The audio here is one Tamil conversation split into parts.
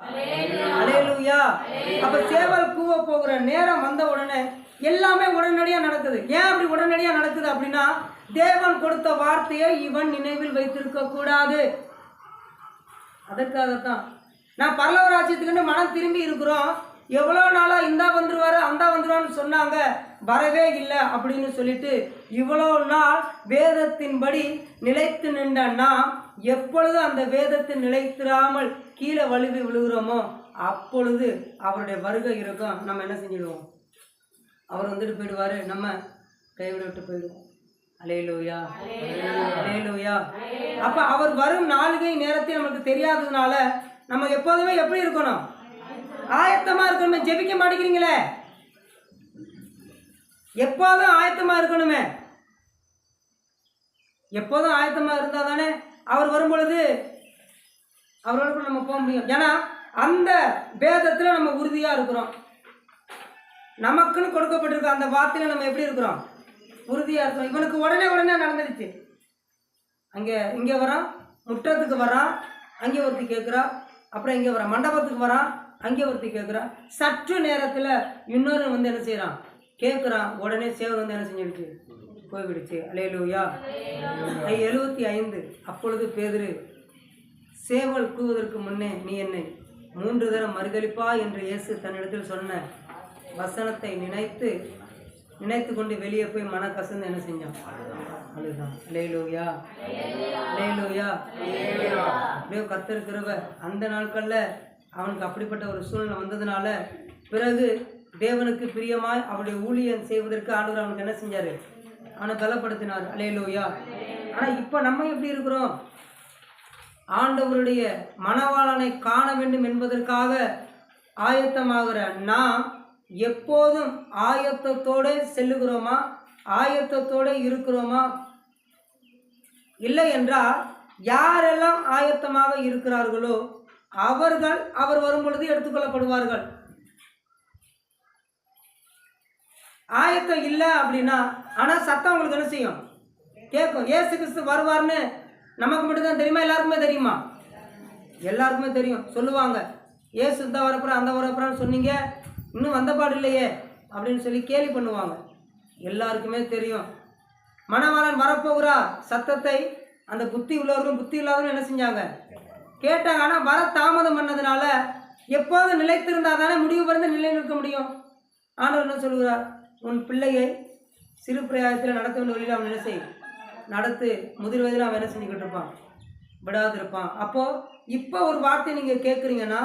அலையலூயா அப்ப சேவல் கூவ போகிற நேரம் வந்த உடனே எல்லாமே உடனடியா நடக்குது. ஏன் அப்படி உடனடியா நடக்குது அப்படின்னா தேவன் கொடுத்த வார்த்தையை இவன் நினைவில் வைத்திருக்க கூடாது. அதற்காகத்தான். நான் பல்லவ ராஜ்யத்துக்குன்னு மனம் திரும்பி இருக்கிறோம். எவ்வளோ நாளாக இந்தா வந்துருவாரு அந்த வந்துருவான்னு சொன்னாங்க. வரவே இல்லை அப்படின்னு சொல்லிட்டு இவ்வளோ நாள் வேதத்தின்படி நிலைத்து நின்ற நாம் எப்பொழுது அந்த வேதத்தை நிலைத்திராமல் கீழே வலுவி விழுகிறோமோ அப்பொழுது அவருடைய வருகை இருக்கும். நம்ம என்ன செஞ்சிடுவோம்? அவர் வந்துட்டு போயிடுவாரு. நம்ம கைவிட விட்டு போயிடுவோம். அலேலூயா அலேலூயா அப்ப அவர் வரும் நாளிகை நேரத்தை நம்மளுக்கு தெரியாததுனால நம்ம எப்போதுமே எப்படி இருக்கணும்? ஆயத்தமா இருக்கணுமே. ஜெபிக்க மாட்டேங்கிறீங்களே? எப்போதும் ஆயத்தமா இருக்கணுமே? எப்போதும் ஆயத்தமா இருந்தா தானே அவர் வரும் பொழுது அவரோட நம்ம போக முடியும். ஏன்னா அந்த வேதத்துல நம்ம உறுதியா இருக்கிறோம். நமக்குன்னு கொடுக்கப்பட்டிருக்க அந்த வார்த்தையில நம்ம எப்படி இருக்கிறோம்? உறுதியா இருக்கிறோம். இவனுக்கு உடனே உடனே நடந்துடுச்சு. அங்கே இங்கே வரான் முற்றத்துக்கு வரான் அங்கே ஒருத்தி கேட்குறா அப்புறம் இங்கே வரான் மண்டபத்துக்கு வரான் அங்கே ஒருத்தி கேட்குறா. சற்று நேரத்தில் இன்னொரு வந்து என்ன செய்கிறான் கேட்குறான். உடனே சேவல் வந்து என்ன செஞ்சிடுச்சு போய்விடுச்சு. அலையலூயா. எழுபத்தி ஐந்து. அப்பொழுது பேதுரு சேவல் கூவதற்கு முன்னே நீ என்னை மூன்று தரம் மறுதளிப்பா என்று இயேசு தன்னிடத்தில் சொன்ன வசனத்தை நினைத்து நினைத்து கொண்டு வெளியே போய் மன கசந்து என்ன செஞ்சான்? அழுதான். லேலூயா லேலூயா அப்படியோ கத்திருக்கிறவ அந்த நாட்களில் அவனுக்கு அப்படிப்பட்ட ஒரு சூழ்நிலை வந்ததுனால பிறகு தேவனுக்கு பிரியமாய் அவருடைய ஊழியம் செய்வதற்கு ஆண்டவர் அவனுக்கு என்ன செஞ்சார்? அவனை பலப்படுத்தினார். அலையலோயா ஆனால் இப்போ நம்ம எப்படி இருக்கிறோம்? ஆண்டவருடைய மணவாளனை காண வேண்டும் என்பதற்காக ஆயத்தமாகிற நாம் எப்போதும் ஆயத்தத்தோடு செல்லுகிறோமா? ஆயத்தத்தோடு இருக்கிறோமா? இல்லை என்றால் யாரெல்லாம் ஆயத்தமாக இருக்கிறார்களோ அவர்கள் அவர் வரும் பொழுது எடுத்துக்கொள்ளப்படுவார்கள். ஆயத்தம் இல்லை அப்படின்னா ஆனால் சத்தம் உங்களுக்கு என்ன செய்யும்? கேட்கும். ஏசு கிறிஸ்து வருவார்னு நமக்கு மட்டும்தான் தெரியுமா? எல்லாருக்குமே தெரியுமா? எல்லாருக்குமே தெரியும். சொல்லுவாங்க. ஏசு இந்த வரப்புறம் அந்த வரப்புறான்னு சொன்னீங்க. இன்னும் வந்த பாடு இல்லையே அப்படின்னு சொல்லி கேலி பண்ணுவாங்க. எல்லாருக்குமே தெரியும். மணவாளன் வரப்போகிறா. சத்தத்தை அந்த புத்தி உள்ளவர்களும் புத்தி இல்லாதவரும் என்ன செஞ்சாங்க? கேட்டாங்க. ஆனால் வர தாமதம் பண்ணதுனால எப்போது நிலைத்திருந்தா தானே முடிவு பிறந்து நிலை நிற்க முடியும்? ஆண்டவர் என்ன சொல்கிறார் உன் பிள்ளையை சிறு பிரயாணத்தில் நடத்த வேண்டிய வழியில் அவன் என்ன செய்யும்? நடத்து முதிர் வயதில் அவன் என்ன செஞ்சுக்கிட்டு இருப்பான்? விடாதிருப்பான். அப்போது இப்போ ஒரு வார்த்தை நீங்கள் கேட்குறீங்கன்னா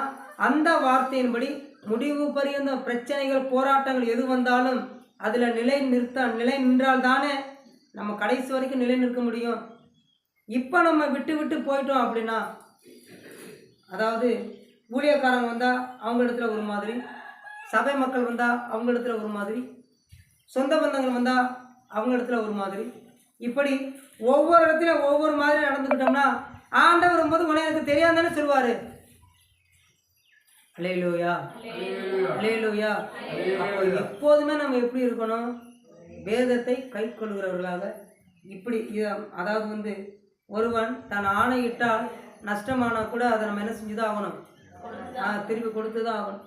அந்த வார்த்தையின்படி முடிவு பரியந்த பிரச்சனைகள் போராட்டங்கள் எது வந்தாலும் அதில் நிலை நிறுத்த நிலை நின்றால் தானே நம்ம கடைசி வரைக்கும் நிலை நிற்க முடியும். இப்போ நம்ம விட்டு விட்டு போயிட்டோம் அப்படின்னா அதாவது ஊழியக்காரங்க வந்தால் அவங்க இடத்துல ஒரு மாதிரி சபை மக்கள் வந்தால் அவங்க இடத்துல ஒரு மாதிரி சொந்த பந்தங்கள் வந்தால் அவங்க இடத்துல ஒரு மாதிரி இப்படி ஒவ்வொரு இடத்துலையும் ஒவ்வொரு மாதிரி நடந்துக்கிட்டோம்னா ஆண்டவர் வரும்போது உனக்கு எனக்கு தெரியாதுன்னு சொல்லுவார். அலேலூயா அலேலூயா அப்போ எப்போதுமே நம்ம எப்படி இருக்கணும்? வேதத்தை கை கொள்கிறவர்களாக இப்படி இத- அதாவது வந்து ஒருவன் தன் ஆணையிட்டால் நஷ்டமானால் கூட அதை நம்ம என்ன செஞ்சு தான் ஆகணும் திருப்பி கொடுத்து தான் ஆகணும்.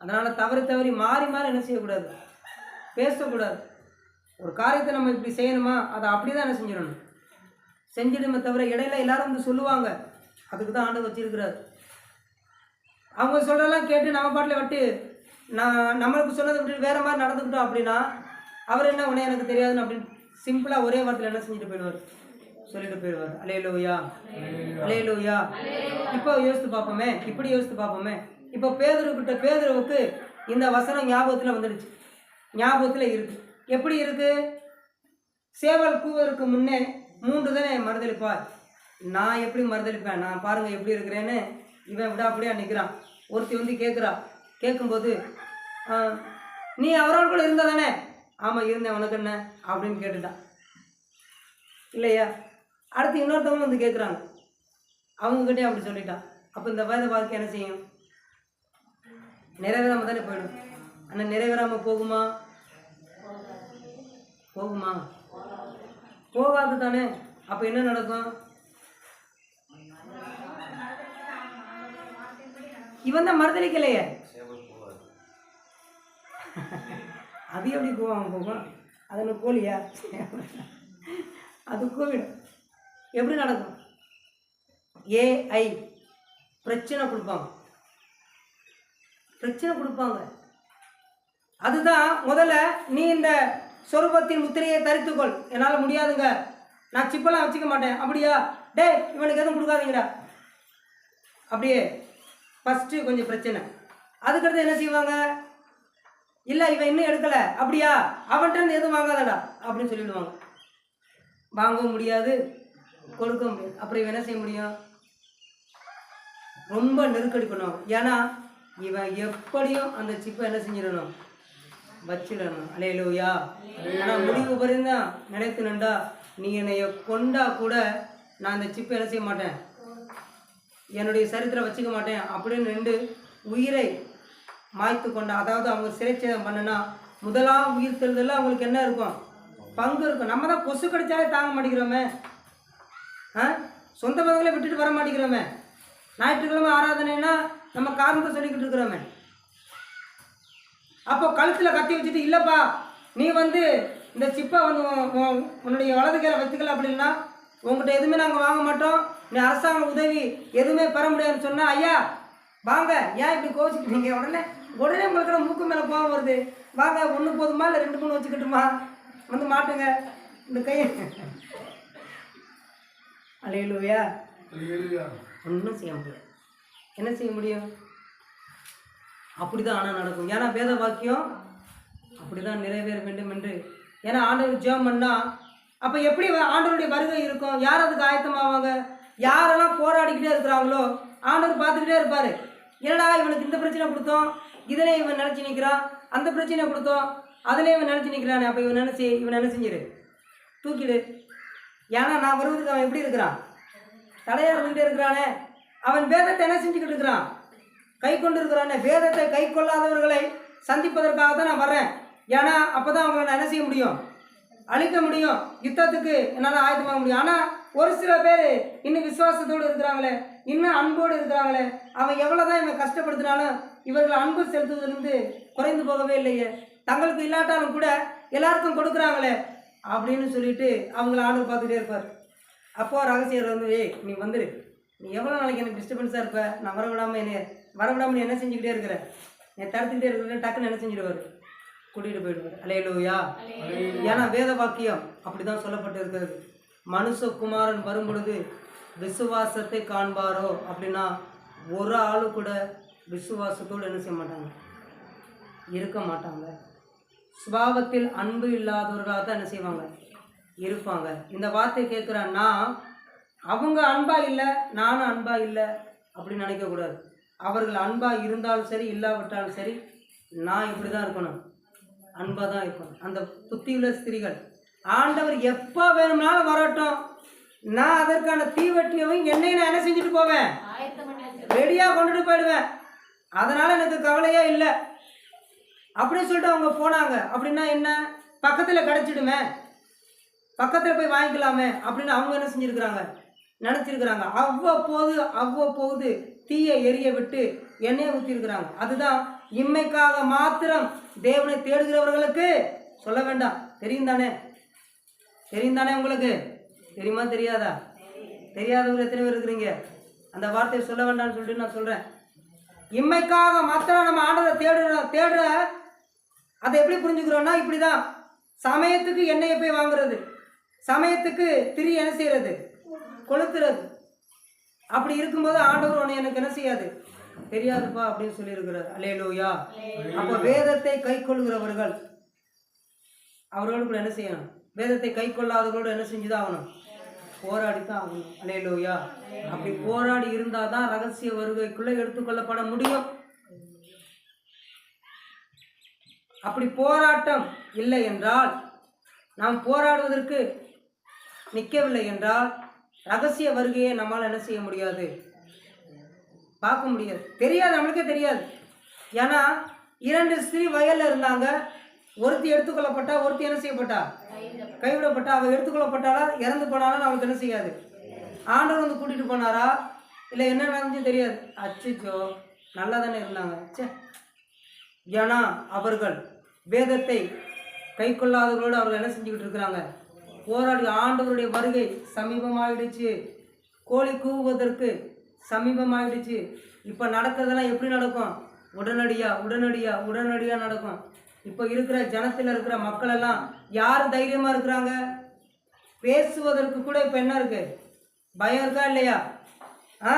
அதனால் தவறி தவறி மாறி மாறி என்ன செய்யக்கூடாது? பேசக்கூடாது. ஒரு காரியத்தை நம்ம இப்படி செய்யணுமா? அதை அப்படி தான் என்ன செஞ்சிடணும். செஞ்சிடுமே தவிர இடையில எல்லாரும் வந்து சொல்லுவாங்க. அதுக்கு தான் ஆண்டு வச்சிருக்கிறார். அவங்க சொல்கிறதெல்லாம் கேட்டு நம்ம பாட்டில் விட்டு நான் நம்மளுக்கு சொன்னதை விட்டு வேறு மாதிரி நடந்துக்கிட்டோம் அப்படின்னா அவர் என்ன உடனே எனக்கு தெரியாதுன்னு அப்படின்னு சிம்பிளாக ஒரே வாரத்தில் என்ன செஞ்சுட்டு போயிடுவார்? சொல்லிட்டு போயிடுவார். Hallelujah hallelujah. இப்போ யோசித்து பார்ப்போமே இப்படி யோசித்து பார்ப்போமே. இப்போ பேதர்கிட்ட பேதர்வுக்கு இந்த வசனம் ஞாபகத்தில் வந்துடுச்சு. ஞாபகத்தில் இருக்குது எப்படி இருக்கு? சேவல் கூவதற்கு முன்னே மூன்று தானே மறுதளிப்பார்? நான் எப்படி மறுதளிப்பேன்? நான் பாருங்க எப்படி இருக்கிறேன்னு. இவன் விட அப்படியே நிற்கிறான் ஒருத்தி வந்து கேட்குறா கேட்கும்போது நீ அவரோட கூட இருந்த தானே? ஆமாம் இருந்தேன். உனக்கு என்ன? அப்படின்னு கேட்டுட்டான். இல்லையா? அடுத்து இன்னொருத்தவங்க வந்து கேட்குறாங்க அவங்ககிட்டயும் அப்படி சொல்லிட்டான். அப்போ இந்த வேத வாழ்க்கை என்ன செய்யும்? நிறைவேறாமல் தானே போயிடும். ஆனால் நிறைவேறாமல் போகுமா? போகுமா? போகாது தானே அப்போ என்ன நடக்கும்? இவன் தான் மறுதளிக்கலையே அது எப்படி போவாங்க போகும் அது என்ன கோழியா? அது கோவிடும் எப்படி நடக்கும்? ஏஐ பிரச்சனை கொடுப்பாங்க. பிரச்சனை கொடுப்பாங்க. அதுதான் முதல்ல நீ இந்த சொரூபத்தின் முத்திரையை தரித்துக்கொள். என்னால் முடியாதுங்க. நான் சிப்பெல்லாம் வச்சுக்க மாட்டேன். அப்படியா? டேய் இவனுக்கு எதுவும் கொடுக்காதீங்கடா. அப்படியே ஃபஸ்ட்டு கொஞ்சம் பிரச்சனை. அதுக்கடுத்து என்ன செய்வாங்க? இல்லை இவன் இன்னும் எடுக்கலை. அப்படியா? அவன்கிட்ட இருந்து எதுவும் வாங்காதடா. அப்படின்னு சொல்லிடுவாங்க. வாங்கவும் முடியாது கொடுக்க முடியாது. அப்புறம் இவன் என்ன செய்ய முடியும்? ரொம்ப நெருக்கடி பண்ணுவான் ஏன்னா இவன் எப்படியும் அந்த சிப்பை என்ன செஞ்சிடணும்? வச்சிடணும். அலையலூயா ஆனால் முடிவு பரிந்தான் நினைத்து நண்டா நீ என்னைய கொண்டா கூட நான் அந்த சிப்பை என்ன செய்ய மாட்டேன். என்னுடைய சரித்திரம் வச்சுக்க மாட்டேன். அப்படின்னு நின்று உயிரை மாய்த்து கொண்டா அதாவது அவங்க சிறைச்சேதம் பண்ணுனா முதலாம் உயிர் தெழுதலில் அவங்களுக்கு என்ன இருக்கும்? பங்கு இருக்கும். நம்ம தான் கொசு கடிச்சாலே தாங்க மாட்டேங்கிறோமே. ஆ? சொந்த பந்தங்களை விட்டுட்டு வர மாட்டேங்கிறோமே. ஞாயிற்றுக்கிழமை ஆராதனைனா நம்ம காரணத்தை சொல்லிக்கிட்டு இருக்கிறோமே. அப்போ கழுத்தில் கத்தி வச்சுட்டு இல்லைப்பா நீ வந்து இந்த சிப்பை வந்து உன்- உன் உன்னுடைய வலது கையில் வச்சுக்கல அப்படின்னா உங்ககிட்ட எதுவுமே நாங்கள் வாங்க மாட்டோம். நீ அரசாங்க உதவி எதுவுமே பெற முடியாதுன்னு சொன்னா ஐயா வாங்க. ஏன் இப்படி கோச்சிக்கிட்டீங்க உடனே உடனே உங்களுக்கு மூக்கு மேலே கோவம் வருது. வாங்க ஒன்று போதுமா? இல்லை ரெண்டு மூணு வச்சுக்கிட்டுமா? வந்து மாட்டுங்க. இந்த கையை. அலையிலுவையா ஒன்றும் செய்ய முடியாது. என்ன செய்ய முடியும்? அப்படிதான் ஆனால் நடக்கும். ஏன்னா வேத வாக்கியம் அப்படிதான் நிறைவேற வேண்டும் என்று. ஏன்னா ஆண்டவர் ஜெபம் பண்ணா அப்போ எப்படி ஆண்டவருடைய வருகை இருக்கும்? யார் அதுக்கு ஆயத்தமாவாங்க? யாரெல்லாம் போராடிக்கிட்டே இருக்கிறாங்களோ ஆண்டவர் பார்த்துக்கிட்டே இருப்பாரு. என்னடா இவனுக்கு இந்த பிரச்சனை கொடுத்தோம் இதிலே இவன் நினச்சி நிற்கிறான் அந்த பிரச்சனை கொடுத்தோம் அதிலே இவன் நினச்சி நிற்கிறானே அப்போ இவன் நினச்சி இவன் என்ன செஞ்சிரு. தூக்கிடு. ஏன்னா நான் வருவதுக்கு அவன் எப்படி இருக்கிறான்? தலையாக இருந்துகிட்டே இருக்கிறானே. அவன் வேதத்தை என்ன செஞ்சுக்கிட்டு இருக்கிறான்? கை கொண்டு இருக்கிறானே வேதத்தை கை கொள்ளாதவர்களை சந்திப்பதற்காக தான் நான் வர்றேன். ஏன்னா அப்போ தான் அவங்களை நான் என்ன செய்ய முடியும்? அழிக்க முடியும். யுத்தத்துக்கு என்னால் ஆயுதமாக முடியும். ஆனால் ஒரு சில பேர் இன்னும் விசுவாசத்தோடு இருக்கிறாங்களே இன்னும் அன்போடு இருக்கிறாங்களே அவன் எவ்வளோ தான் இவன் கஷ்டப்படுத்தினாலும் இவர்கள் அன்பு செலுத்துவதிலிருந்து குறைந்து போகவே இல்லையே. தங்களுக்கு இல்லாட்டாலும் கூட எல்லாருக்கும் கொடுக்குறாங்களே அப்படின்னு சொல்லிட்டு அவங்கள ஆண்டு பார்த்துட்டே இருப்பார். அப்போ ரகசியர் வந்து ஏய் நீ வந்துரு. நீ எவ்வளோ நாளைக்கு எனக்கு டிஸ்டர்பன்ஸாக இருப்ப? நான் வரவிடாமல் என்ன வரவிடாமல் என்ன செஞ்சுக்கிட்டே இருக்கிற? நீ தடுத்துக்கிட்டே இருக்கிற டக்குன்னு என்ன செஞ்சிடுவார்? கூட்டிகிட்டு போயிடுவார். அலையலூயா. ஏன்னா வேத வாக்கியம் அப்படிதான் சொல்லப்பட்டு இருக்கிறது. மனுஷகுமாரன் வரும் பொழுது விசுவாசத்தை காண்பாரோ அப்படின்னா ஒரு ஆளு கூட விசுவாசத்தோடு என்ன செய்ய மாட்டாங்க? இருக்க மாட்டாங்க. சுபாவத்தில் அன்பு இல்லாதவர்களாக தான் என்ன செய்வாங்க? இருப்பாங்க. இந்த வார்த்தை கேட்குறான்னா அவங்க அன்பா இல்லை நானும் அன்பா இல்லை அப்படின்னு நினைக்கக்கூடாது. அவர்கள் அன்பாக இருந்தாலும் சரி இல்லாவிட்டாலும் சரி நான் இப்படி தான் இருக்கணும். அன்பாக தான் இருக்கணும். அந்த புத்தியுள்ள ஸ்திரீகள் ஆண்டவர் எப்போ வேணும்னாலும் வரட்டும். நான் அதற்கான தீவட்டியவும் என்னையும் நான் என்ன செஞ்சுட்டு போவேன்? ரெடியாக கொண்டுட்டு போயிடுவேன். அதனால் எனக்கு கவலையே இல்லை. அப்படின்னு சொல்லிட்டு அவங்க போனாங்க. அப்படின்னா என்ன? பக்கத்தில் கிடச்சிடுமே. பக்கத்தில் போய் வாங்கிக்கலாமே அப்படின்னு அவங்க என்ன செஞ்சுருக்குறாங்க? நினச்சிருக்கிறாங்க. அவ்வப்போது அவ்வப்போது தீயை எரிய விட்டு எண்ணெயை ஊற்றிருக்கிறாங்க அதுதான் இம்மைக்காக மாத்திரம் தேவனை தேடுகிறவர்களுக்கு சொல்ல வேண்டாம். தெரியும் தானே? தெரியும் தானே உங்களுக்கு? தெரியுமா தெரியாதா? தெரியாதவங்க எத்தனை பேர் இருக்கிறீங்க? அந்த வார்த்தையை சொல்ல வேண்டாம்னு சொல்லிட்டு நான் சொல்கிறேன் இம்மைக்காக மாத்திரம் நம்ம ஆண்டவரை தேடுற தேடுற அதை எப்படி புரிஞ்சுக்கிறோம்னா இப்படி தான் சமயத்துக்கு எண்ணெயை போய் வாங்குறது. சமயத்துக்கு திரி என்ன செய்கிறது கொளுத்துறது. அப்படி இருக்கும்போது ஆண்டவர் உன்னை எனக்கு என்ன செய்யாது? தெரியாதுப்பா அப்படின்னு சொல்லியிருக்கிறார். அலேலூயா அப்போ வேதத்தை கை கொள்கிறவர்கள் அவர்களோடு கூட என்ன செய்யணும்? வேதத்தை கை கொள்ளாதவர்களோடு என்ன செஞ்சுதான் ஆகணும்? போராடித்தான் ஆகணும். அலேலூயா அப்படி போராடி இருந்தால் தான் ரகசிய வருகைக்குள்ளே எடுத்துக்கொள்ளப்பட முடியும். அப்படி போராட்டம் இல்லை என்றால் நாம் போராடுவதற்கு நிற்கவில்லை என்றால் ரகசிய வருகையை நம்மால் என்ன செய்ய முடியாது? பார்க்க முடியாது. தெரியாது நம்மளுக்கே தெரியாது. ஏன்னா இரண்டு ஸ்திரீ வயல்ல இருந்தாங்க. ஒருத்தி எடுத்துக்கொள்ளப்பட்டா ஒருத்தி என்ன செய்யப்பட்டா? கைவிடப்பட்டா. அவள் எடுத்துக்கொள்ளப்பட்டாலா இறந்து போனாலும் அவளுக்கு என்ன செய்யாது? ஆண்டவர் வந்து கூட்டிட்டு போனாரா? இல்லை என்ன நடந்துச்சு தெரியாது. அச்சுச்சோ நல்லா தானே இருந்தாங்க. ச்சே. ஏன்னா அவர்கள் வேதத்தை கை கொள்ளாதவர்களோடு அவர்கள் என்ன செஞ்சுக்கிட்டு இருக்கிறாங்க? போராடி ஆண்டவருடைய வருகை சமீபமாயிடுச்சு. கோழி கூவுவதற்கு சமீபமாயிடுச்சு. இப்போ நடக்கிறதெல்லாம் எப்படி நடக்கும்? உடனடியாக உடனடியாக உடனடியாக நடக்கும். இப்போ இருக்கிற ஜனத்தில் இருக்கிற மக்கள் எல்லாம் யார் தைரியமாக இருக்கிறாங்க? பேசுவதற்கு கூட இப்போ என்ன இருக்கு? பயம் இருக்கா இல்லையா? ஆ?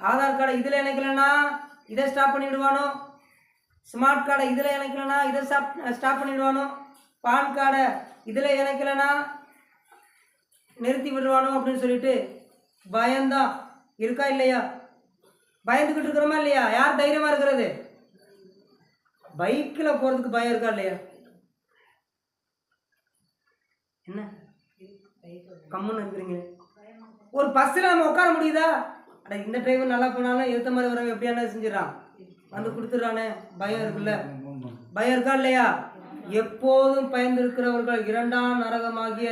ஆதார் கார்டை இதில் இணைக்கலன்னா இதை ஸ்டாப் பண்ணிவிடுவானோ ஸ்மார்ட் கார்டை இதில் இணைக்கலனா இதை ஸ்டாப் ஸ்டாப் பண்ணிவிடுவானோ பான் கார்டை இதில் இணைக்கலைன்னா நிறுத்தி விடுவானோ அப்படின்னு சொல்லிட்டு பயம்தான் இருக்கா இல்லையா? பயந்துக்கிட்டு இருக்கிறோமா இல்லையா? யார் தைரியமாக இருக்கிறது? பைக்கில் போகிறதுக்கு பயம் இருக்கா இல்லையா? என்ன? கம்முன்னு இருக்கிறீங்க. ஒரு பஸ்ஸில் நம்ம உட்கார முடியுதா? அட இந்த டிரைவர் நல்லா போனாலும் எடுத்த மாதிரி வரவன் எப்படியான செஞ்சிடறான். வந்து கொடுத்துட்றானே. பயம் இருக்குல்ல? பயம் இருக்கா இல்லையா? எப்போதும் பயந்திருக்கிறவர்கள் இரண்டாம் நரகமாகிய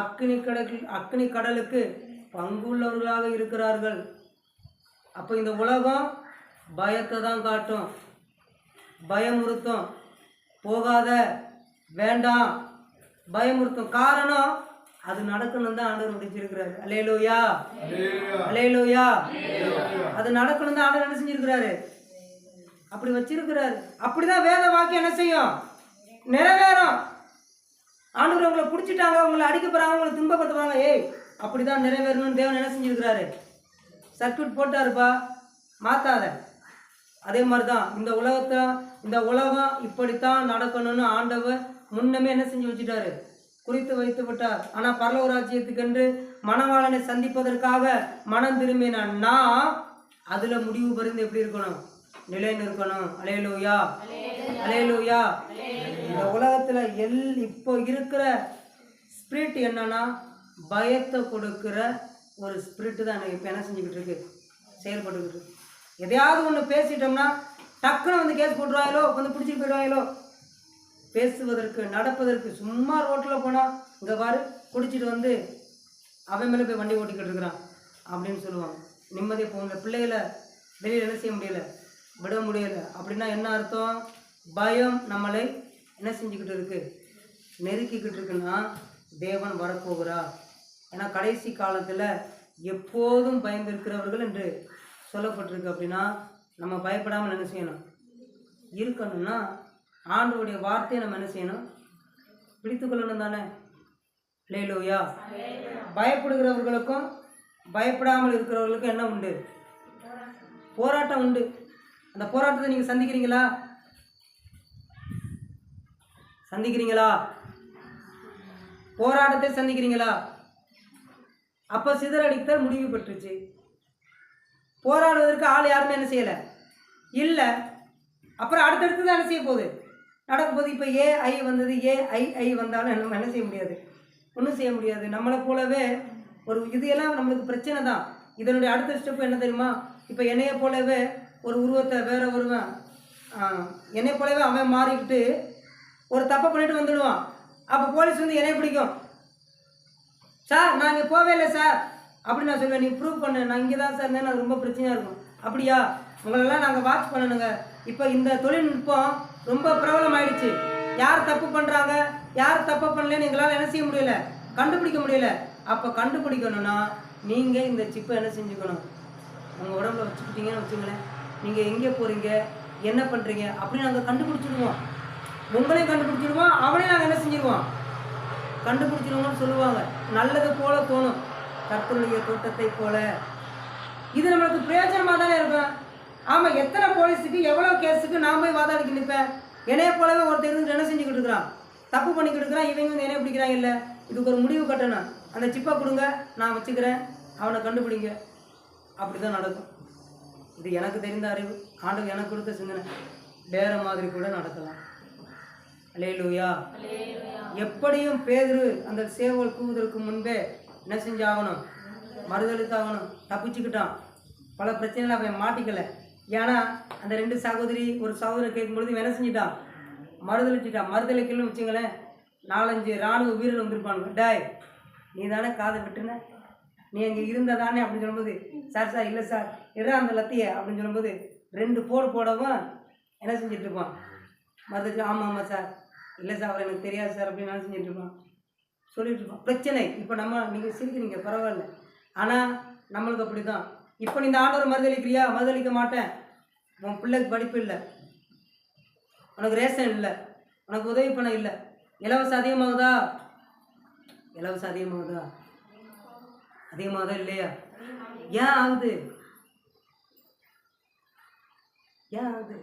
அக்னி கடலில் அக்னி கடலுக்கு பங்குள்ளவர்களாக இருக்கிறார்கள். அப்போ இந்த உலகம் பயத்தை தான் காட்டும். பயமுறுத்தும். போகாத வேண்டாம். பயமுறுத்தும். காரணம் அது நடக்கணும் தான் ஆண்டவர் முடிச்சிருக்கிறாரு. அலேலூயா அலேலூயா அது நடக்கணும் தான் ஆண்டவர் என்ன செஞ்சிருக்கிறாரு? அப்படி வச்சிருக்கிறாரு. அப்படிதான் வேத வாக்கியம் என்ன செய்யும்? நிறைவேறும். ஆண்டவர் உங்களை பிடிச்சிட்டாங்க உங்களை அடிக்க போறாங்க உங்களை துன்பப்படுத்துவாங்க. ஏய் அப்படிதான் நிறைவேறணும்னு தேவன் என்ன செஞ்சுருக்கிறாரு? சர்க்யூட் போட்டாருப்பா. மாற்றாத அதே மாதிரி தான் இந்த உலகத்தை இந்த உலகம் இப்படித்தான் நடக்கணும்னு ஆண்டவர் முன்னமே என்ன செஞ்சு வச்சுட்டாரு? குறித்து வைத்து விட்டார். ஆனால் பரலோக ராஜ்யத்துக்கென்று மணவாளனை சந்திப்பதற்காக மனம் திரும்பின நான் அதில் முடிவு பருந்து எப்படி இருக்கணும்? நிலை நிற்கணும் அலையலூயா. அலையலூயா. இந்த உலகத்துல எல் இப்போ இருக்கிற ஸ்பிரிட் என்னன்னா பயத்தை கொடுக்கிற ஒரு ஸ்பிரிட் தான் எனக்கு இப்போ என்ன செஞ்சுக்கிட்டு இருக்கு? செயல்பட்டுக்கிட்டு இருக்கு. எதையாவது ஒன்று பேசிட்டோம்னா டக்குன்னு வந்து கேஸ் போட்டுருவாங்களோ வந்து பிடிச்சிட்டு போயிடுவாங்களோ. பேசுவதற்கு நடப்பதற்கு சும்மா ரோட்டில் போனால் இங்கே பாரு குடிச்சிட்டு வந்து அவன் மேலே போய் வண்டி ஓட்டிக்கிட்டு இருக்கிறான் அப்படின்னு சொல்லுவாங்க. நிம்மதியாக போங்க பிள்ளைகளை வெளியில் என்ன செய்ய முடியல. விட முடியல. அப்படின்னா என்ன அர்த்தம்? பயம் நம்மளை என்ன செஞ்சுக்கிட்டு இருக்கு நெருக்கிக்கிட்டு இருக்குன்னா தேவன் வரப்போகிறார். ஏன்னா கடைசி காலத்தில் எப்போதும் பயந்திருக்கிறவர்கள் என்று சொல்லப்பட்டிருக்கு அப்படின்னா நம்ம பயப்படாமல் என்ன செய்யணும்? இருக்கணும்னா ஆண்டவருடைய வார்த்தையை நம்ம என்ன செய்யணும்? பிடித்துக்கொள்ளணும் தானே? லேலோயா பயப்படுகிறவர்களுக்கும் பயப்படாமல் இருக்கிறவர்களுக்கும் என்ன உண்டு? போராட்டம் உண்டு. அந்த போராட்டத்தை நீங்கள் சந்திக்கிறீங்களா? சந்திக்கிறீங்களா? போராட்டத்தை சந்திக்கிறீங்களா? அப்போ சிதறடித்தல் முடிவு பெற்றுச்சு. போராடுவதற்கு ஆள் யாருமே என்ன செய்யலை? இல்லை. அப்புறம் அடுத்தடுத்து தான் என்ன செய்ய போகுது? நடக்கும்போது இப்போ ஏஐ வந்தது. ஏ வந்தாலும் நம்ம என்ன செய்ய முடியாது? ஒன்றும் செய்ய முடியாது. நம்மளை போலவே ஒரு இது எல்லாம் நம்மளுக்கு பிரச்சனை தான். இதனுடைய அடுத்த ஸ்டெப் என்ன தெரியுமா? இப்போ என்னைய போலவே ஒரு உருவத்தை வேற ஒருவன் ஆஹ், என்னைய போலவே அவன் மாறிக்கிட்டு ஒரு தப்பை பண்ணிட்டு வந்துடுவான் அப்போ போலீஸ் வந்து என்னைய பிடிக்கும். சார் நான் இங்கே போவே இல்லை சார். அப்படி நான் சொல்லுவேன். நீ ப்ரூவ் பண்ணு. நான் இங்கே தான் சார். இருந்தேன் அது ரொம்ப பிரச்சனையாக இருக்கும். அப்படியா? உங்களெல்லாம் நாங்கள் வாட்ச் பண்ணணுங்க. இப்போ இந்த தொழில்நுட்பம் ரொம்ப பிரபலம் ஆயிடுச்சு யார் தப்பு பண்ணுறாங்க யார் தப்பு பண்ணலன்னு எங்களால் என்ன செய்ய முடியல? கண்டுபிடிக்க முடியல. அப்போ கண்டுபிடிக்கணும்னா நீங்கள் இந்த சிப்பை என்ன செஞ்சுக்கணும்? உங்கள் உடம்புல வச்சுக்கிட்டீங்கன்னு வச்சுங்களேன் நீங்கள் எங்கே போகிறீங்க என்ன பண்ணுறீங்க அப்படின்னு நாங்கள் கண்டுபிடிச்சிடுவோம். உங்களையும் கண்டுபிடிச்சிடுவான் அவனையும் நாங்கள் என்ன செஞ்சிருவோம் கண்டுபிடிச்சிருவோம்னு சொல்லுவாங்க. நல்லது போல தோணும். கர்த்தருடைய தோட்டத்தை போல. இது நம்மளுக்கு பிரயோஜனமாக தானே இருக்கும்? ஆமாம் எத்தனை போலீஸுக்கு எவ்வளோ கேஸுக்கு நான் போய் வாதாடிக்கு நிற்பேன் என்னைய போலவே ஒருத்தர் இருந்து என்ன செஞ்சுக்கிட்டு இருக்கிறான்? தப்பு பண்ணிக்கிட்டு இருக்கிறான் இவங்க வந்து என்ன பிடிக்கிறாங்க இல்லை இதுக்கு ஒரு முடிவு கட்டணும். அந்த சிப்பை கொடுங்க நான் வச்சுக்கிறேன். அவனை கண்டுபிடிங்க. அப்படி தான் நடக்கும். இது எனக்கு தெரிந்த அறிவு. ஆண்டவர் எனக்கு கொடுத்த சிந்தனை. வேறு மாதிரி கூட நடக்கலாம். அலேலூயா. எப்படியும் பேதுரு அந்த சேவல் கூவுவதற்கு முன்பே என்ன செஞ்சாகணும்? மறுதளித்தாகணும் தப்பிச்சுக்கிட்டான். பல பிரச்சனைகள் அவன் மாட்டிக்கல. ஏன்னா அந்த ரெண்டு சகோதரி ஒரு சகோதரர் கேட்கும்பொழுது என்ன செஞ்சிட்டான்? மறுதளிச்சிட்டான் மறுதளிக்கலன்னு வச்சுங்களேன் நாலஞ்சு ராணுவ வீரர் வந்திருப்பானுங்க. டேய் நீ தானே காதை விட்டுன? நீ அங்கே இருந்ததானே அப்படின்னு சொல்லும்போது சார் சார் இல்லை சார். இடம் அந்த லத்திய அப்படின்னு சொல்லும்போது ரெண்டு போடு போடவும் என்ன செஞ்சுட்டு இருப்பான்? மறுத்து ஆமாம் ஆமாம் சார். இல்லை சார் அவர் எனக்கு தெரியாது சார் அப்படின்னு என்ன செஞ்சுட்டு இருப்பான். சொல்லிட்டு இருப்பான். பிரச்சனை. இப்போ நம்ம நீங்கள் சிரிக்கிறீங்க பரவாயில்ல. ஆனால் நம்மளுக்கு அப்படி தான் இப்போ நீ இந்த ஆண்டவர் மறுதளிக்கிறியா? மறுதளிக்க மாட்டேன். உன் பிள்ளைக்கு படிப்பு இல்லை. உனக்கு ரேஷன் இல்லை. உனக்கு உதவி பணம் இல்லை. இலவசம் அதிகமாகுதா? இலவசம் அதிகமாகுதா? அதிகமாகுதா இல்லையா? ஏன் ஆகுது? ஏன் ஆகுது?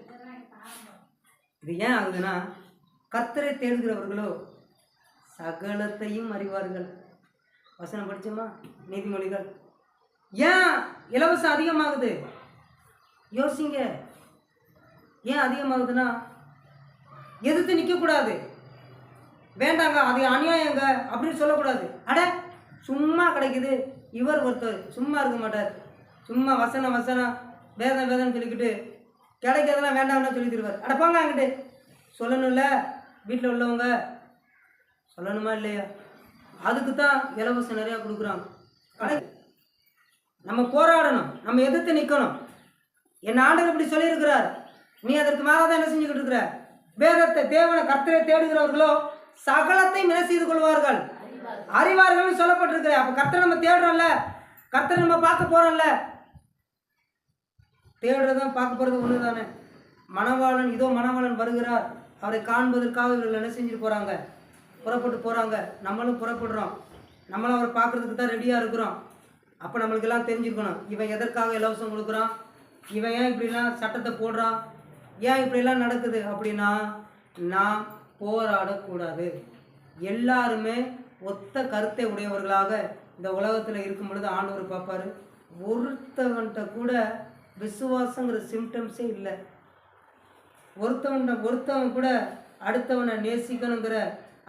இது ஏன் ஆகுதுன்னா கர்த்தரை தேடுகிறவர்களோ சகலத்தையும் அறிவார்கள். வசனம் படித்தோமா நீதிமொழிகள். ஏன் இலவசம் அதிகமாகுது? யோசிங்க. ஏன் அதிகமாகுதுன்னா எதிர்த்து நிற்கக்கூடாது வேண்டாங்க அது அநியாயங்க அப்படின்னு சொல்லக்கூடாது. அட சும்மா கிடைக்குது. இவர் ஒருத்தர் சும்மா இருக்க மாட்டார். சும்மா வசனம் வசனம் வேதம் வேதம்னு சொல்லிக்கிட்டு கிடைக்கிறதெல்லாம் வேண்டாம்னு சொல்லி தருவார். அட போங்க அங்கிட்டு. சொல்லணும்ல. வீட்டில் உள்ளவங்க சொல்லணுமா இல்லையா? அதுக்கு தான் இலவசம் நிறையா கொடுக்குறாங்க. நம்ம போராடணும். நம்ம எதிர்த்து நிற்கணும் என் ஆண்டவர் இப்படி சொல்லியிருக்கிறார்? நீ அதற்கு மேலே தான் என்ன செஞ்சுக்கிட்டு இருக்கிற? வேதத்தை தேவனை கர்த்தரை தேடுகிறவர்களோ சகலத்தையும் என்ன செய்து கொள்வார்கள்? அறிவார்கள் சொல்லப்பட்டிருக்கிற. அப்போ கர்த்தரை நம்ம தேடுறோம்ல. கர்த்தரை நம்ம பார்க்க போகிறோம்ல தேடுறதும் பார்க்க போகிறது ஒன்று தானே மணவாளன் இதோ மணவாளன் வருகிறார். அவரை காண்பதற்காக இவர்கள் என்ன செஞ்சுட்டு போகிறாங்க புறப்பட்டு போகிறாங்க நம்மளும் புறப்படுறோம். நம்மளும் அவரை பார்க்குறதுக்கு தான் ரெடியாக இருக்கிறோம். அப்போ நம்மளுக்கு எல்லாம் இவன் எதற்காக இலவசம் கொடுக்குறான்? இவன் ஏன் இப்படிலாம் சட்டத்தை போடுறான்? ஏன் இப்படிலாம் நடக்குது? அப்படின்னா நாம் போராடக்கூடாது. எல்லாருமே ஒத்த கருத்தை உடையவர்களாக இந்த உலகத்தில் இருக்கும் பொழுது ஆண்டவர் பார்ப்பாரு. ஒருத்தவன்கிட்ட கூட விசுவாசங்கிற சிம்டம்ஸே இல்லை. ஒருத்தவன் ஒருத்தவன் கூட அடுத்தவனை நேசிக்கணுங்கிற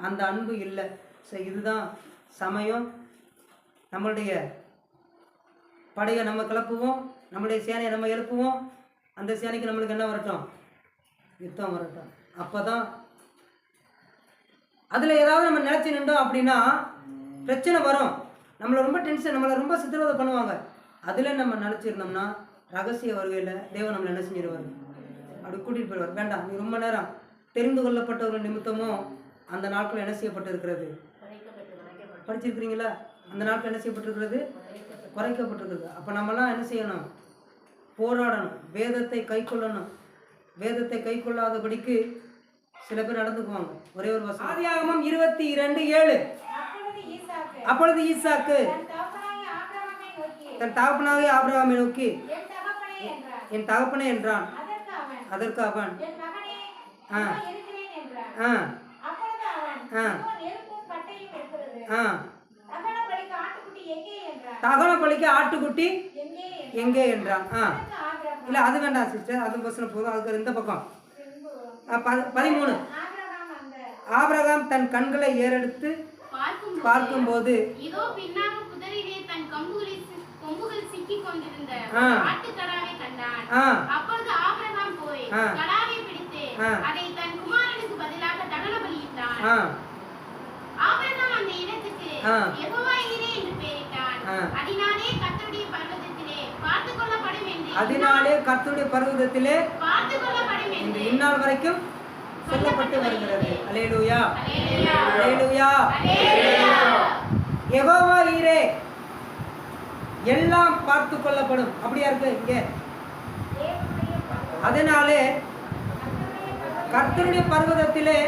அந்த அன்பு இல்லை. ஸோ இதுதான் சமயம். நம்மளுடைய படையை நம்ம கிளப்புவோம். நம்மளுடைய சேனையை நம்ம எழுப்புவோம். அந்த சேனைக்கு நம்மளுக்கு என்ன வரட்டும்? யுத்தம் வரட்டும். அப்போ தான் அதில் ஏதாவது நம்ம நினச்சி நின்றோம் அப்படின்னா பிரச்சனை வரும். நம்மளை ரொம்ப டென்ஷன் நம்மளை ரொம்ப சித்திரவதை பண்ணுவாங்க. அதில் நம்ம நினச்சிருந்தோம்னா ரகசிய வருகையில் தேவன் நம்மளை என்ன செஞ்சிருவாங்க அப்படி கூட்டிகிட்டு போயிடுவார். வேண்டாம் நீ ரொம்ப நேரம் தெரிந்து கொள்ளப்பட்டவர்கள் நிமித்தமும் அந்த நாட்கள் என்ன செய்யப்பட்டிருக்கிறது? படிச்சிருக்கிறீங்களா? அந்த நாட்கள் என்ன செய்யப்பட்டிருக்கிறது? குறைக்கப்பட்டிருக்கிறது. அப்போ நம்மலாம் என்ன செய்யணும்? போராடணும். வேதத்தை கை கொள்ளணும். வேதத்தை கை கொள்ளாதபடிக்கு சில பேர் நடந்துக்குவாங்க. ஒரே ஒரு ஆதியாகமம் இருபத்தி இரண்டு ஏழு. அப்பொழுது ஈசாக்கு தன் தகப்பனாகிய ஆபிரகாமை நோக்கி, என் தகப்பனே என் தகப்பனே என்றான் என்றான். அதற்கு அவன் ஆ. ஆ. ஆ. ஆ. தகன பலிக்கு ஆட்டுக்குட்டி எங்கே என்றான். ஆ. இல்லை அது வேண்டாம் சிஸ்டர். அது பஸ்ஸில் போதும். அதுக்கு இந்த பக்கம். பதிமூணு. ஆபிரகாம் தன் கண்களை ஏறெடுத்து பார்க்கும்போது இதோ பின்னாக புதரிலே தன் கம்புகளில் சி- கொம்புகள் சிக்கிக் கொண்டிருந்த ஆ. ஆட்டுக்கடாவை கண்டான் ஆ அப்பொழுது ஆபிரகாம் போய் ஆ. கடாவை பிடித்து. அதை தன் குமாரனுக்கு பதிலாக தகன பலியிட்டான் ஆபிரகாம் அந்த இடத்துக்கு. யெகோவா என்று பெயரிட்டான். அதனாலே கர்த்தருடைய பர்வதத்திலே பார்த்துக் கொள்ளப்படும் என்று அதனாலே கர்த்தருடைய பர்வதத்திலே பார்த்துக் கொள்ளப்படும் என்று இந்நாள் வரைக்கும் சொல்லப்பட்டு வருகிறது. அலேலூயா. அலேலூயா. யெகோவா ஈரே எல்லாம் பார்த்து கொள்ளப்படும் அப்படியா இருக்கு? இங்கே. அதனாலே கர்த்தருடைய பர்வதத்திலே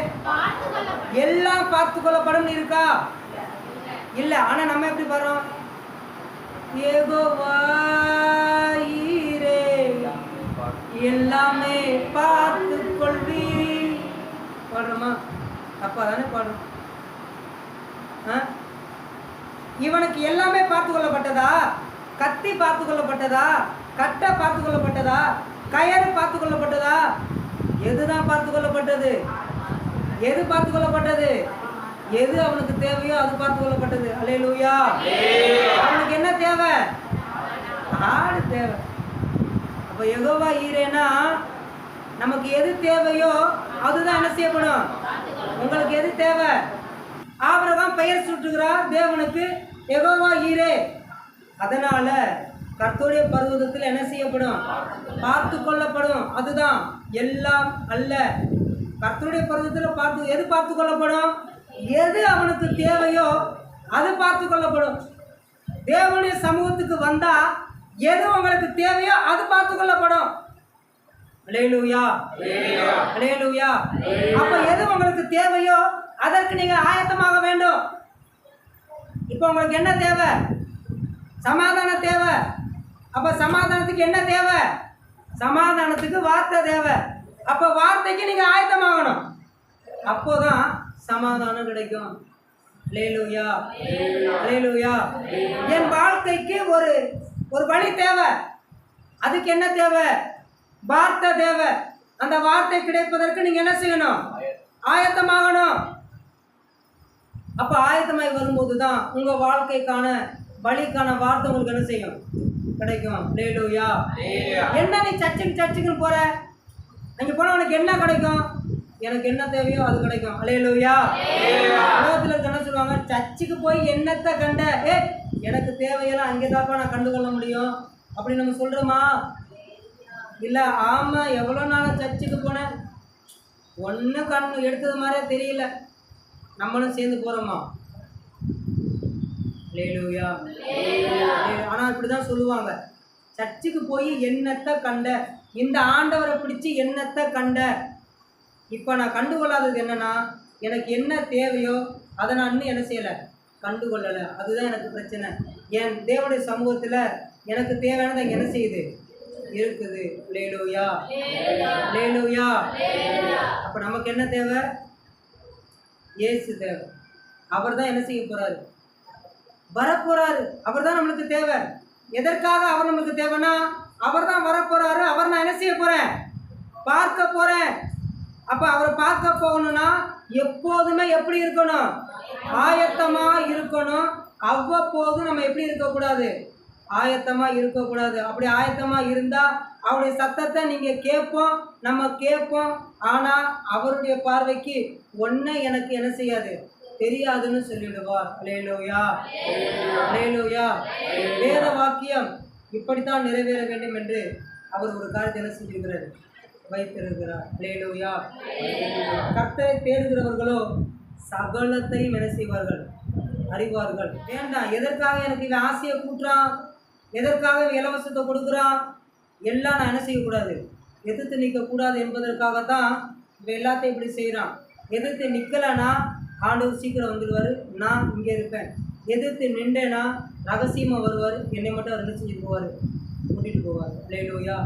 எல்லாம் பார்த்து கொள்ளப்படும் இருக்கா? இல்ல ஆனா நம்ம எப்படி வரோம் யெகோவா எல்லாமே பார்த்து கொள்வி பாடுறோமா? தப்பா தானே பாடுறோம். ஆ? இவனுக்கு எல்லாமே பார்த்து கொள்ளப்பட்டதா கத்தி பார்த்து கொள்ளப்பட்டதா கட்டை பார்த்து கொள்ளப்பட்டதா கயறு பார்த்து கொள்ளப்பட்டதா எதுதான் பார்த்து கொள்ளப்பட்டது எது பார்த்து கொள்ளப்பட்டது எது அவனுக்கு தேவையோ அது பார்த்து கொள்ளப்பட்டது அலையலூயா அவனுக்கு என்ன தேவை? ஆடு தேவை. அப்போ எகோவா ஈரேனா நமக்கு எது தேவையோ அதுதான் என்ன செய்யப்படும் உங்களுக்கு எது தேவை? ஆபிரகாம் பெயர் சுட்டுகிறார் தேவனுக்கு. எகோவா ஈரே. அதனால கர்த்தருடைய பர்வதத்தில் என்ன செய்யப்படும்? பார்த்து கொள்ளப்படும். அதுதான். எல்லாம் அல்ல. கர்த்தருடைய பர்வதத்தில் பார்த்து எது பார்த்து கொள்ளப்படும்? எது அவனுக்கு தேவையோ அது பார்த்து கொள்ளப்படும். தேவனுடைய சமூகத்துக்கு வந்தா எது உங்களுக்கு தேவையோ அது பார்த்து கொள்ளப்படும். அலேலூயா அப்ப எது உங்களுக்கு தேவையோ அதற்கு நீங்க ஆயத்தமாக வேண்டும். இப்போ உங்களுக்கு என்ன தேவை? சமாதானம் தேவை. அப்ப சமாதானத்துக்கு என்ன தேவை? சமாதானத்துக்கு வார்த்தை தேவை. அப்ப வார்த்தைக்கு நீங்க ஆயத்தமாகணும். அப்போதான் சமாதானம் கிடைக்கும். லேலூயா லேலூயா என் வாழ்க்கைக்கு ஒரு ஒரு வழி தேவை. அதுக்கு என்ன தேவை? வார்த்தை தேவை. அந்த வார்த்தை கிடைப்பதற்கு நீங்க என்ன செய்யணும்? ஆயத்தமாகணும். அப்ப ஆயத்தமாய் வரும்போது தான் உங்க வாழ்க்கைக்கான வழிக்கான வார்த்தை உங்களுக்கு என்ன செய்யும்? கிடைக்கும். லேலூயா என்ன நீ சர்ச்சுக்கு சர்ச்சுக்குன்னு போற? அங்க போனா உனக்கு என்ன கிடைக்கும்? எனக்கு என்ன தேவையோ அது கிடைக்கும். அலையலூயா உலகத்துல என்ன சொல்லுவாங்க? சர்ச்சுக்கு போய் என்னத்தை கண்ட? ஏ எனக்கு தேவையெல்லாம் அங்கே தாப்பா நான் கண்டுகொள்ள முடியும்? அப்படி நம்ம சொல்றோமா? இல்ல ஆமா எவ்வளோ நாள் சர்ச்சுக்கு போனேன்? ஒன்றும் கண் எடுத்தது மாதிரியே தெரியல. நம்மளும் சேர்ந்து போறோமா? லேலூயா ஆனா இப்படிதான் சொல்லுவாங்க. சர்ச்சுக்கு போய் என்னத்தை கண்ட? இந்த ஆண்டவரை பிடிச்சு என்னத்தை கண்ட? இப்போ நான் கண்டுகொள்ளாதது என்னன்னா எனக்கு என்ன தேவையோ அதை நான் இன்னும் என்ன செய்யலை. கண்டுகொள்ளலை. அதுதான் எனக்கு பிரச்சனை. என் தேவனுடைய சமூகத்தில் எனக்கு தேவையானது என்ன செய்யுது? இருக்குது. லேலூயா லேலூயா அப்போ நமக்கு என்ன தேவை? இயேசு தேவை. அவர் தான் என்ன செய்ய போறாரு? வரப்போறாரு. அவர் தான் நம்மளுக்கு தேவை. எதற்காக அவர் நம்மளுக்கு தேவைன்னா அவர் தான் வரப்போறாரு. அவர் நான் என்ன செய்ய போறேன்? பார்க்க போறேன். அப்ப அவரை பார்க்க போகணும்னா எப்போதுமே எப்படி இருக்கணும்? ஆயத்தமா இருக்கணும். அவ்வப்போது நம்ம எப்படி இருக்கக்கூடாது? ஆயத்தமா இருக்கக்கூடாது. அப்படி ஆயத்தமா இருந்தா அவருடைய சத்தத்தை நீங்க கேட்போம் நம்ம கேட்போம். ஆனா அவருடைய பார்வைக்கு ஒன்றை எனக்கு என்ன செய்யாது? தெரியாதுன்னு சொல்லிடுவார் அலேலோயா அலேலோயா வேத வாக்கியம் இப்படித்தான் நிறைவேற வேண்டும் என்று அவர் ஒரு காரியத்தை என்ன செஞ்சிருக்கிறார்? வைத்திருக்கிறார். அலேலோயா கர்த்தரை தேடுகிறவர்களோ சகலத்தையும் என்ன செய்வார்கள்? அறிவார்கள். வேண்டாம் எதற்காக எனக்கு இவன் ஆசையை கூட்டுறான்? எதற்காக இலவசத்தை கொடுக்குறான்? எல்லாம் நான் என்ன செய்யக்கூடாது? எதிர்த்து நிற்கக்கூடாது என்பதற்காகத்தான் இவன் எல்லாத்தையும் இப்படி செய்கிறான் எதிர்த்து நிற்கலைன்னா ஆண்டவர் சீக்கிரம் வந்துடுவார். நான் இங்கே இருப்பேன். எதிர்த்து நின்றேன்னா ரகசியமாக வருவார். என்னை மட்டும் அவர் என்ன செஞ்சுட்டு போவார்? கூட்டிகிட்டு போவார். லேலோயா